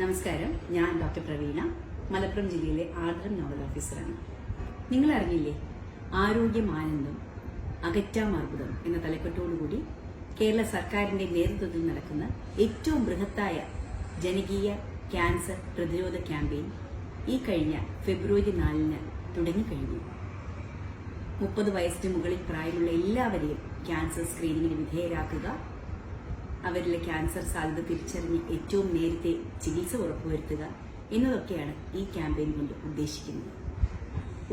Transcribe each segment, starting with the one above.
നമസ്കാരം. ഞാൻ ഡോക്ടർ പ്രവീണ. മലപ്പുറം ജില്ലയിലെ ആർദ്രം നോഡൽ ഓഫീസറാണ്. നിങ്ങൾ അറിഞ്ഞില്ലേ ആരോഗ്യം ആനന്ദം അകറ്റാം അർബുദം എന്ന തലക്കെട്ടോടുകൂടി കേരള സർക്കാരിന്റെ നേതൃത്വത്തിൽ നടക്കുന്ന ഏറ്റവും ബൃഹത്തായ ജനകീയ ക്യാൻസർ പ്രതിരോധ ക്യാമ്പയിൻ ഈ കഴിഞ്ഞ ഫെബ്രുവരി നാലിന് തുടങ്ങിക്കഴിഞ്ഞു. മുപ്പത് വയസ്സിന് മുകളിൽ പ്രായമുള്ള എല്ലാവരെയും ക്യാൻസർ സ്ക്രീനിങ്ങിന് വിധേയരാക്കുക അവരിലെ ക്യാൻസർ സാധ്യത തിരിച്ചറിഞ്ഞ് ഏറ്റവും നേരത്തെ ചികിത്സ ഉറപ്പുവരുത്തുക എന്നതൊക്കെയാണ് ഈ ക്യാമ്പയിൻ കൊണ്ട് ഉദ്ദേശിക്കുന്നത്.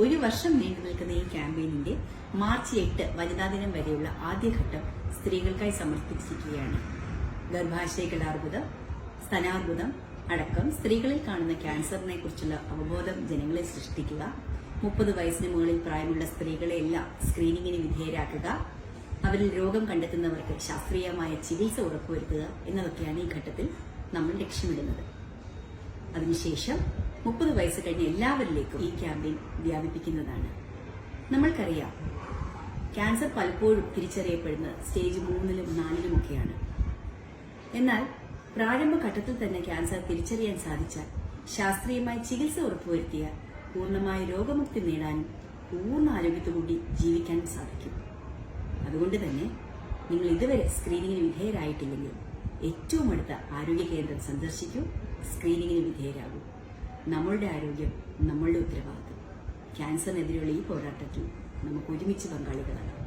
ഒരു വർഷം നീണ്ടു നിൽക്കുന്ന ഈ ക്യാമ്പയിനിന്റെ മാർച്ച് എട്ട് വനിതാ ദിനം വരെയുള്ള ആദ്യഘട്ടം സ്ത്രീകൾക്കായി സമർപ്പിച്ചിരിക്കുകയാണ്. ഗർഭാശയ കടാർബുദം സ്തനാർബുദം അടക്കം സ്ത്രീകളിൽ കാണുന്ന ക്യാൻസറിനെ കുറിച്ചുള്ള അവബോധം ജനങ്ങളെ സൃഷ്ടിക്കുക മുപ്പത് വയസ്സിന് മുകളിൽ പ്രായമുള്ള സ്ത്രീകളെ എല്ലാം സ്ക്രീനിങ്ങിന് വിധേയരാക്കുക അവരിൽ രോഗം കണ്ടെത്തുന്നവർക്ക് ശാസ്ത്രീയമായ ചികിത്സ ഉറപ്പുവരുത്തുക എന്നതൊക്കെയാണ് ഈ ഘട്ടത്തിൽ നമ്മൾ ലക്ഷ്യമിടുന്നത്. അതിനുശേഷം മുപ്പത് വയസ്സ് കഴിഞ്ഞ എല്ലാവരിലേക്കും ഈ ക്യാമ്പയിൻ വ്യാപിപ്പിക്കുന്നതാണ്. നമ്മൾക്കറിയാം ക്യാൻസർ പലപ്പോഴും തിരിച്ചറിയപ്പെടുന്നത് സ്റ്റേജ് മൂന്നിലും നാലിലുമൊക്കെയാണ് എന്നാൽ പ്രാരംഭഘട്ടത്തിൽ തന്നെ ക്യാൻസർ തിരിച്ചറിയാൻ സാധിച്ചാൽ ശാസ്ത്രീയമായി ചികിത്സ ഉറപ്പുവരുത്തിയാൽ പൂർണമായ രോഗമുക്തി നേടാനും പൂർണ ആരോഗ്യത്തോടുകൂടി ജീവിക്കാനും സാധിക്കും. അതുകൊണ്ട് തന്നെ നിങ്ങൾ ഇതുവരെ സ്ക്രീനിങ്ങിന് വിധേയരായിട്ടില്ലെങ്കിൽ ഏറ്റവും അടുത്ത ആരോഗ്യ കേന്ദ്രം സന്ദർശിക്കൂ സ്ക്രീനിങ്ങിന് വിധേയരാകൂ. നമ്മളുടെ ആരോഗ്യം നമ്മളുടെ ഉത്തരവാദിത്വം ക്യാൻസറിനെതിരെയുള്ള ഈ പോരാട്ടത്തിൽ നമുക്ക് ഒരുമിച്ച് പങ്കാളികളാകാം.